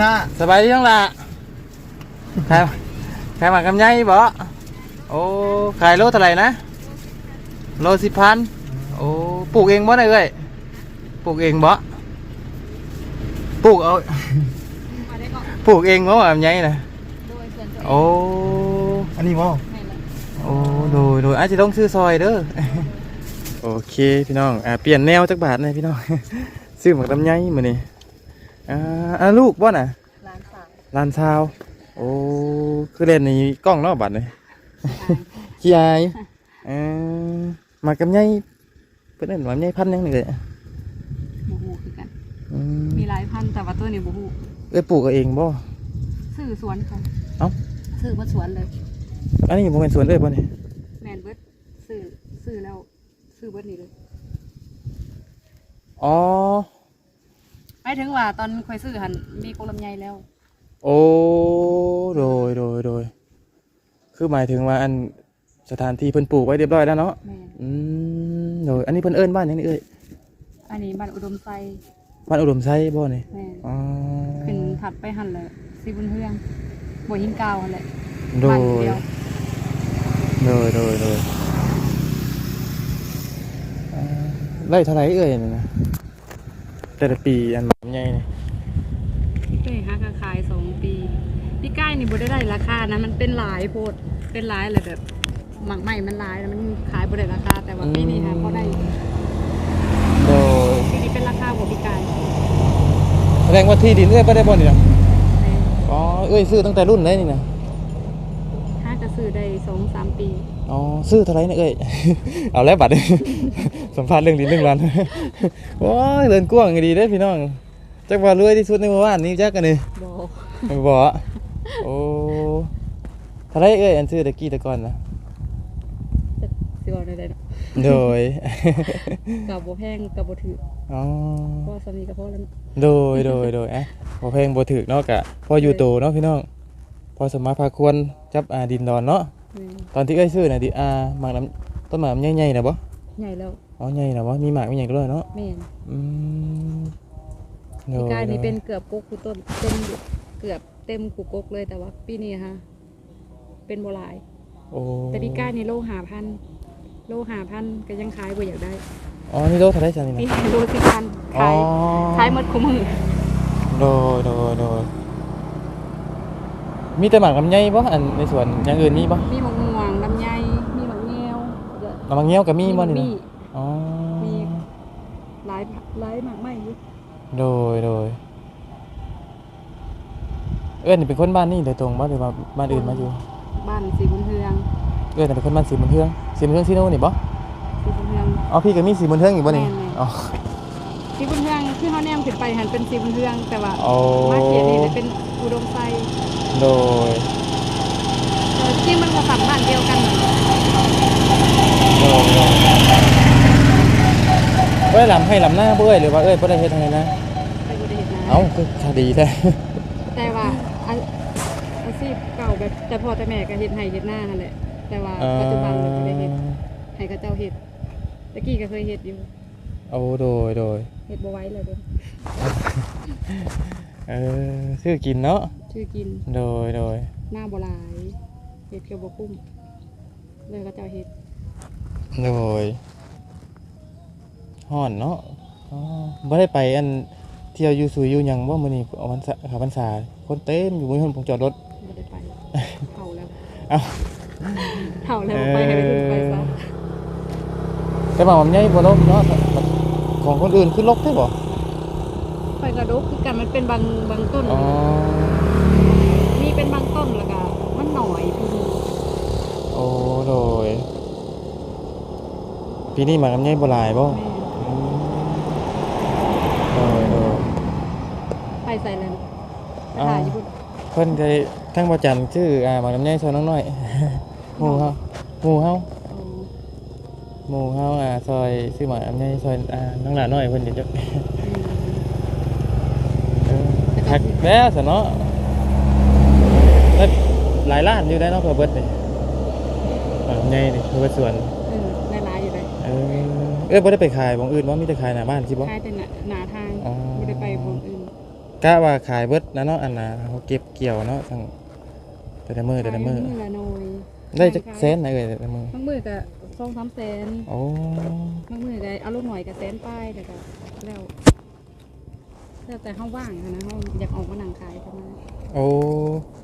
ค่ะสบายดีทั้งละขายขายหมากกำไยบ่โอ้ขายโลเท่าไหร่นะ โลสิบพันโอ้ปลูกเองบ่ได้เอ้ยปลูกเองบ่ปลูกเอามาได้ก่อนปลูกเองบ่หมากกำไยนะโดยส่วนตัวโอ้อันนี้บ่แม่นแหละโอ้โดยโดยอาจจะต้องซื้อซอยเด้อโอเคพี่น้องอ่าเปลี่ยนแนวจักบาทหน่อยพี่น้อง ซื้อหมากลำไยมื้อนี้ อ่าอ่าลูกบ่น่ะร้านสามลานซาว โอ้ คือเล่นในกล้องเนอกบัตรเลยขี้อายเออหมากกับไงเพื่อนเล่นหมากกับไงพันยังนี่เลยบูฮูคือกัน อืมมีหลายพันธุ์แต่ว่าตัวนี้บูฮูเอ้ยปลูกเอาเองบ่ ซื้อสวนเขาเอ้า ซื้อมาสวนเลย อันนี้บ่เป็นสวนเอ้ยบ่นี่แมนเบิร์ดซื้อซื้อแล้ว ซื้อเบิร์ดนี่เลย อ๋อ หมายถึงว่าตอนคอยซื้อหันมีกลมใหญ่แล้ว โอ้โดยโดยโดยคือหมายถึงว่าอันสถานที่เพิ่นปลูกไว้เรียบร้อยแล้วเนาะแมนอืมโดยอันนี้เพิ่นเอิ้นบ้านหยังนี่เอ้ยอันนี้บ้านอุดมไซบ้านอุดมไซบ่นี่แมนอ๋อขึ้นถัดไปหันเลยซีบุญเฮืองบัวหินกาวหันแหละโดบ้านยเดียวโดยโดยโดยอ่าไล่เท่าไหรเอ่ยนี่นะ แต่ละปีอันหมใหญ่นี่เป้ฮักขายสองปีพี่ใกล้นี่บ่ได้ได้ราคานะมันเป็นหลายโพดเป็นหลายเลยแบบหมักใหม่มันหลายแล้วมันขายบ่ได้ราคาแต่ว่าปีนี้ฮะเขาได้โดยปีนี้เป็นราคาของพี่กายแสดงว่าที่ดินเอ้ยไม่ได้บ่นี่นะอ๋อเอ้ยซื้อตั้งแต่รุ่นไหนนี่นะถ้ากระซื้อได้สองสามปี อ๋อซื้อเท่าไหรเนี่ยเอ้ยเอาแล้วบัตรสัมภาษณ์เรื่องดินเรื่องรันโอ้ยเดินกว้างไงดีเด้อพี่น้องจักว่ารวยที่สุดในหมู่บ้านนี้จักกันนี่บอกไม่บอกอะโอ้เท่าไหรเอ้ยอันซื้อตะกี้ตะก่อนนะสิบอกได้เนาะโดยกับโบแพงกับโบถืออ๋อเพราะว่าสามีกับพ่อแล้วเนาะโดยโดยโดยอะพอเพลงบ่ถึกเนาะกะพออยู่โตเนาะพี่น้องพอสมมาพาควรจับอ่าดินดอนเนาะแม่น ตอนที่เอ้ยซื้อน่ะดิอ่าหมากน้ำต้นหมากใหญ่ๆน่ะบ่ใหญ่แล้วอ๋อใหญ่น่ะบ่มีหมากมีหยังด้วยเนาะแม่นอืมโดพี่ยกายนี่โดยเป็นเกือบกกคูต้นเต็มอยู่เกือบเต็มคูกกเลยแต่ว่าปีนี้ฮะเป็นโบหลาย โอ้แต่พี่กายนี่โลหาพันโลหาพันก็ยังขายบ่อยากได้อ๋อนี่โลเท่าไหร่จังนี่พี่นะโลสิบพันอ๋อ ขายขายหมดคุ้มมือโดยโดยโดย มีแต่หมากลำไยบ่อันในสวนอย่างอื่นมีบ่มีมะม่วงลำไยมีมะเงี้ยวเยอะลำบางเงี้ยวก็มีบ่นี่มีนะอ๋อมีหลายหลายมากไม่อยู่โดยโดยเอ้ยนี่เป็นคนบ้านนี่โดยตรงบ่หรือว่าบ้านอื่นมาอยู่ บ้านสีบุญเฮือง เอ้ยแต่เป็นคนบ้านสีมุนเทืองสีมุนเทืองซีโน่นี่บ่สีบุญเฮืองอ๋อพี่ก็มีสีมุนเทืองอยู่บ่นี่แม่นๆอ๋อสีบุญเฮืองที่เขาแนมขึ้นไปหันเป็นสีบุญเฮืองแต่ว่าโอ้มาเขียนนี่เลยเป็นอุดมไซ โดยเออจริงมันก็ฝั่งบ้านเดียวกันเหมือนกันโดยโดยเอ้ยลำให้ลำหน้าบ่เอ้ยหรือว่าเอ้ยบ่ได้เฮ็ดให้นะไปบริเหตุนะเอ้าคือคดีแท้ แต่ว่าอาอาชีพเก่าแบบแต่พ่อแต่แม่ก็เฮ็ดให้เฮ็ดหน้านั่นแหละ แต่ว่าเอ่อปัจจุบันเราก็ได้เฮ็ดให้เขาเจ้าเฮ็ดตะกี้ก็เคยเฮ็ดอยู่โอ้โดยโดยเฮ็ดบ่ไหว้เลยเด้อ เออซื้อกินเนาะชื่อกินโดยโดยหน้าบ่หลายเฮ็ดเกี่ยวบ่คุ้มเลยเขาเจ้าเฮ็ดโดยฮ้อนเนาะอ๋อบ่ได้ไปอันเที่ยวอยู่สุยอยู่หยังบ่มื้อนี้เอาพรรษาขาพรรษาคนเต็มอยู่บนถนนผมจอดรถบ่ได้ไปเฒ่าแล้วเอ้าเฒ่าแล้วบ่ไปให้ลูกไปซะแต่ว่ามันใหญ่บ่ลกเนาะของคนอื่นคือลกได้บ่ ไปกระดกคือกันมันเป็นบางบางต้น อ๋อ มีเป็นบางต้นแล้วก็มันหน่อยพี่นี่โอ้โดยปีนี้หมากำไยบ่หลายบ่แม่อืมโดยโดย ไปใส่แล้วไปถ่ายอยู่พุ่นเพิ่นเคยทั้งบ่จันทร์ชื่ออ่าหมากำไยซอยน้องน้อยหมู่เฮาหมู่เฮาเอาหมู่เฮาอ่าซอยชื่อหมากำไยซอยอ่าน้องหลาน้อยเพิ่นจะจบอืมเออหักแล้วซะเนาะแล้วหลายล้านอยู่ได้เนาะเพื่อเบิดนี่หมากำไยนี่เพื่อเบิดสวนเออในร้ายอยู่เลยเออเอ้ยบ่ได้ไปขายบ่อื่นบ่มีแต่ขายหน้าบ้านสิบ่คล้ายแต่หนาหนาทางอ๋อไม่ได้ไปบนอื่นกะว่าขายเบิดนะเนาะอันน่ะเขาเก็บเกี่ยวเนาะทั้งแต่ละมือแต่ละมือขายละหน่อยได้จักแสนนะเอ้ยแต่ละมือบางมือก็สองสามแสนโอ้บางมือก็เอาลูกหน่อยก็แสนป้ายแต่ก็แล้ว แล้วแต่ห้าว่างอะนะห้าอยากออกมานั่งขายประมาณโอ้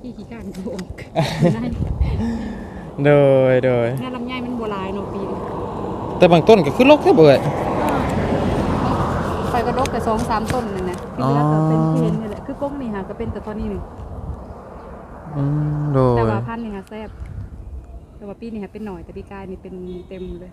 ขี้ขี้การโอกได้โดยโดยงานลำไยมันบัวลายเนาะปีนี้แต่บางต้นก็คือลกแค่เบื่อไฟกระดกกับสองสามต้นนั่นนะปีละก็เป็นที่เห็นนี่แหละคือกงนี่ค่ะก็เป็นแต่ตอนนี้หนึ่งอืมโดยแต่ว่าพันธุ์นี่ค่ะแซ่บแต่ว่าปีนี้ค่ะเป็นหน่อยแต่ปีกายนี่เป็นเต็มเลย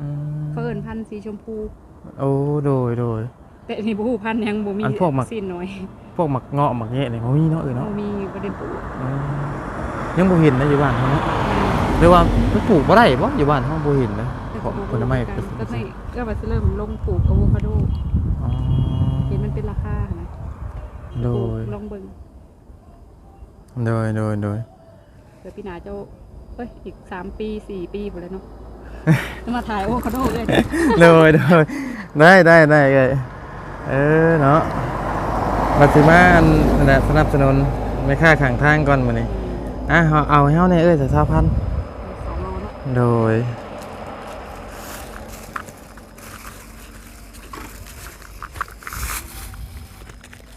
อืมเขาเอิญพันธุ์สีชมพู โอ้โดยโดย แต่นี่บูพันธุ์ยังบ่มีอันพวกหมักสีน้อยพวกหมักเงาะหมักแงะเนี่ยมันมีเนาะเอ้ยบ่เนาะมีบ่ได้ปลูกอืมยังบ่เห็นนะอยู่บ้านเขาเนาะหรือว่ามันปลูกบ่ได้บ่อยู่บ้านเขาบ่เห็นนะแต่เพราะบ่ผลไม้กัก็นก็ไม่ก็ว่าจะเริ่มลงปลูกอะโวคาโดอ๋อเห็นมันเป็นราคานะโดยลองเบิ่งโดยโดยโดย เดี๋ยวปีหนาเจ้าเอ้ยอีกสามปีสี่ปีหมดแล้วเนาะ จะมาถ่ายโอคาโดเลยโดยโดยได้ได้ได้เอ้ย เออเนาะบัดสิมาอันนั่นแหละสนับสนุนไม่ค่าข้างทางก่อนมื้อนี้อะเอาเอาให้เฮาแน่เอ้ยแต่20,000สองโลเนาะโดย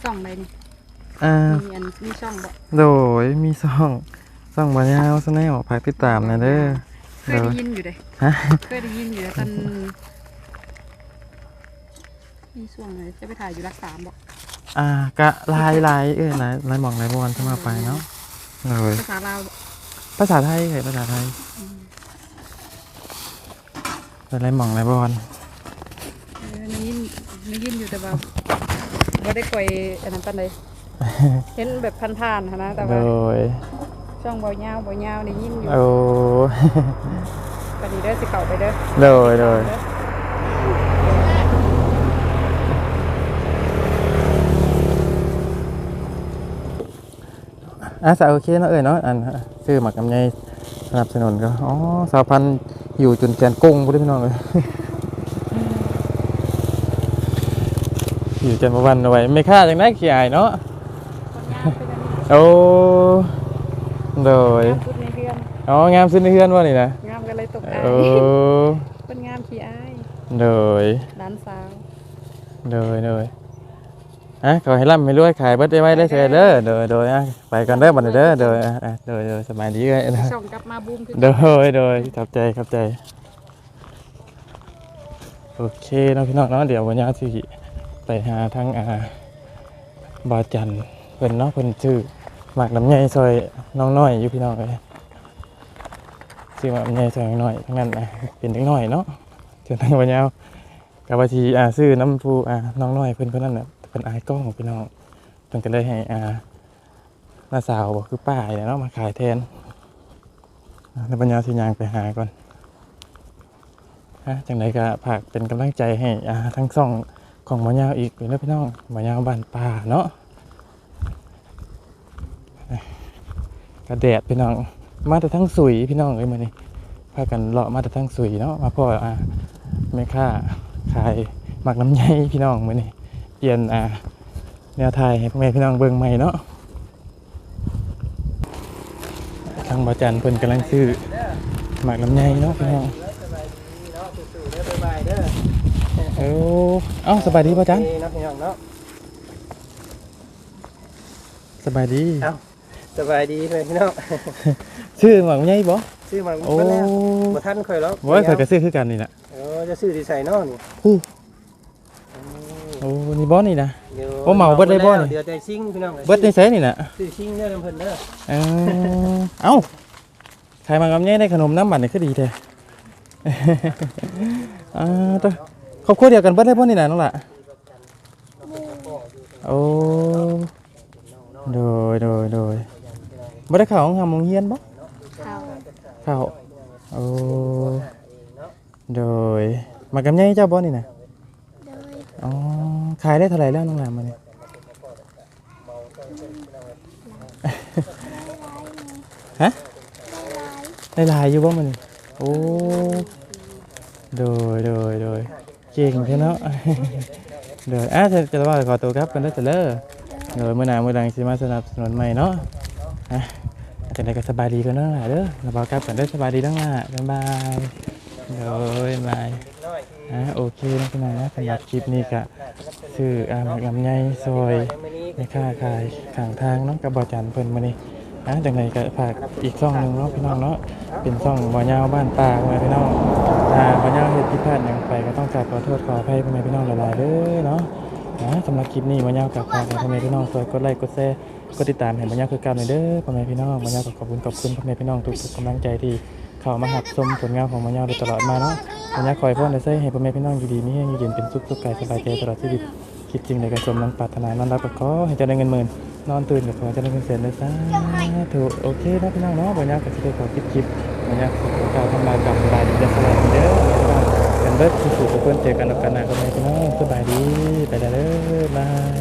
ช่องใดนี่อ่ามีอันมีช่องบ่โดยมีซ่องซ่องบรรยาวซะแน่ฝากติดตามหนะเด้อเคยได้ยินอยู่เลยฮะเคยได้ยินอยู่ตอน มีช่วงไหนจะไปถ่ายอยู่รักสามบ่อ่ากะลายลายเอ้ยลายลายหมองลายบอลจะมาไปเนาะโดยภาษาลาวบ่ภาษาไทยเอ้ยภาษาไทยเป็นลายหมองลายบอลเออได้ยินได้ยินอยู่แต่ว่าบ่ได้ไปอันนั้นปานใดเห็นแบบผ่านๆหั้นนะแต่โดว่า ยช่องบ่ยาวบ่ยาวได้ยินอยู่โอ้ ปานนี้เด้อสิเข้าไปเด้อโดยโดยอ่ะสาวโอเคเนาะเอ้ยเนาะอันซื้อหมักกำไยสนับสนุนก็อ๋อสาวพันธุ์อยู่จนแกนกุ้งพุ่นพี่น้องเลยอยู่จนประวันเอาไว้ไม่ค่าจังได้ขี้อายเนาะคนยาวเป็นอันนี้โอ้โดยงามสุดในเรือนอ๋องามสุดในเฮือนว่านี่นะงามกันเลยตกอายโอ้คนงามขี้อายโดยร้านสาวโดยโดย อะขอให้ร่ำให้รวยขายเบิดได้ไว้ได้เถิดเด้อโดยโดยอะไปกันเด้อบัดนี้เด้อโดยอะอะโดยโดยสบายดีเลยนะช่องกลับมาบูมคือโดยโดยขอบใจขอบใจโอเคเนาะพี่น้องเนาะเดี๋ยววันนี้สิไปหาทั้งอาบาจันเพิ่นเนาะเพิ่นชื่อหมากลำไยซอยน้องน้อยอยู่พี่น้องเลยชื่อหมากลำไยซอยน้องน้อยทั้งนั้นนะเป็นเด็กน้อยเนาะจนทั้งวันนี้ กับว่าทีอ่าซื้อน้ำผู้อ่าน้องน้อยเพิ่อนเพิ่นนั่นน่ะเพิ่นอายกล้องพี่น้องเพิ่นก็เลยให้อ่าน้าสาวบอกคือป้าเนี่ยเนาะมาขายแทนในปัญญาสิยางไปหาก่อนฮะจังไดก็ฝากเป็นกำลังใจให้อ่าทั้งสองของหมอยาวอีกเป็นเรื่องพี่น้องหมอยาวบ้านป่าเนาะกระแดดพี่น้อง มาแต่ทั้งสุยพี่น้องเลยมานี่พากันเลาะมาแต่ทั้งสุยเนาะมาพ่ออ่าแม่ค้า ขายหมักน้ำไยพี่น้องมือนี่เปลี่ยนอ่าแนวทายให้พ่อแม่พี่น้องเบิ่งใหม่เนาะทางบาจันเพิ่นกำลังซื้อหมักลำไยเนาะพี่น้องเอ้าเอ้าสบายดีบาจันเนาะพี่น้องเนาะสบายดีเอ้าสบายดีเลยพี่น้องชื่อหมักลำไยบ่ซื้อมาโอ้เพิ่นแล้วบ่ทันค่อยแล้วบ่เคยก็ซื้อคือกันนี่น่ะ เออจะซื้อที่ใส่เนาะนี่ฮู้อืมโอ้นี่บ่นี่นะ ดี๋ยวโอ้เหมาเบิดเลยบ่นี่ เดี๋ยวใจซิ่งพี่น้องเบิดในไสนี่น่ะซื้อซิ่งเด้อเพิ่นเด้อเอ้าเอ้าใครหมักลำไยได้ขนมน้ำบัดนี่คือดีแท้ อ่าตัวครอบครัวเดียวกันเบิดเลยบ่นี่น่ะน้องล่ะโอ้โดยโดยโดยบ่ได้เข้าห้องทำโรงเรียนบ่ข้าวเข้าโอ้โด ยมากำไยเจ้าบ่นี่น่ะอ๋อขายได้เท่าไหร่แล้วน้องหลานมาเนี่ยฮะได้หลายอยู่บ่มันนี่โอ้โดยโดยโดยเก่งแท้เนาะโดยอะจะจะว่าขอตัวครับกันได้อเถอะเด้อเดี๋ยวมื้อหน้ามื้อหลังสิมาสนับสนุนใหม่เนาะอะจังได๋ก็สบายดีกันเนาะล่ะเด้อแล้วบอกกลับกันเด้อสบายดีทั้งล่ะบ๊ายบายเดี๋ยวบ๊าย อยอะโอเคนะพี่น้องนะสำหรับคลิปนี้ก็ซื้ออ่ามากำไยซอยมื้อนี้ในค่าขายข้างทางเนาะกับบอจันเพิ่นมานี่อะจังไดก็ฝากอีกช่องหนึงเนาะพี่น้องเนาะเป็นช่องบ่อยาวบ้านป่าไว้พี่น้องถ้าบ่อยาวเฮ็ดผิดพลาดหยังไปก็ต้องกราบขอโทษขออภัยพ่อแม่พี่น้องหลายๆเด้อเนาะอะสำหรับคลิปนี้บ่อยาวกับฝากให้พ่อแม่พี่น้องช่วยกดไลค์กดแชร์กดติดตามให้บ่อยาวคือเกันเด้อพ่อแม่พี่น้องบ่อยาวก็ขอบคุณขอบคุณพ่อแม่พี่น้องทุกๆกำลังใจที่ เข้ามาหับชมผลงานของบ่อยาวโดยตลอดมาเนาะบ่อยาวขอให้พ่อได้ใช้ให้พ่อแม่พี่น้องอยู่ดีมีแรงอยู่เย็นเป็นสุขสุขกายสบายใจตลอดชีวิตคิดจริงในการชมนั้นปรารถนานอนรับก็ขอให้เจะได้เงินหมื่นนอนตื่นกับขอให้เจะได้เงินแสนเลยสาธุโอเคนะพี่น้องเนาะวันนี้ก็จะได้ขอคลิปคลิปวันนี้ขอกาวทำลายกับสบายดีจะสลายเด้อกันเบิร์ดสุขๆทุกคนเจอกันแล้วกันนะก็ไม่พี่น้องสบายดีไปแล้วเด้อ